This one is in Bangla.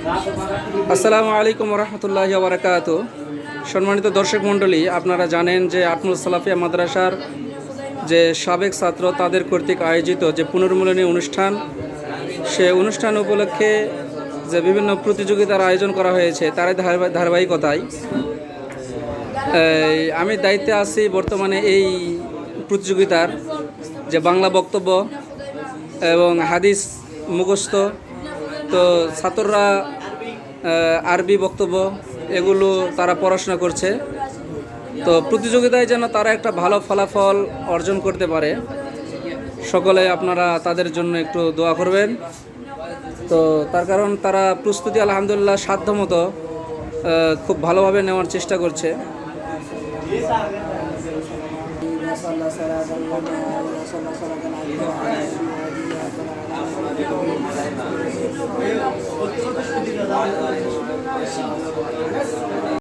আসসালামু আলাইকুম রহমতুল্লাহ বারাকাত সম্মানিত দর্শক মণ্ডলী, আপনারা জানেন যে আটমুল সালাফিয়া মাদ্রাসার যে সাবেক ছাত্র তাদের কর্তৃক আয়োজিত যে পুনর্মূলনী অনুষ্ঠান, সে অনুষ্ঠান উপলক্ষে যে বিভিন্ন প্রতিযোগিতার আয়োজন করা হয়েছে, তারই ধারাবাহিকতায় আমি দায়িত্বে আছি বর্তমানে এই প্রতিযোগিতার যে বাংলা বক্তব্য এবং হাদিস মুখস্থ তো ছাত্ররা আহ, আরবি বক্তব্য এগুলো তারা পড়াশোনা করছে তো প্রতিযোগিতায় যেন তারা একটা ভালো ফলাফল অর্জন করতে পারে সকলে আপনারা তাদের জন্য একটু দোয়া করবেন তো তার কারণ তারা প্রস্তুতি আলহামদুলিল্লাহ সাধ্যমতো আহ, খুব ভালোভাবে নেওয়ার চেষ্টা করছে صلى صلاة الله وصلى صلاة عليه وعلى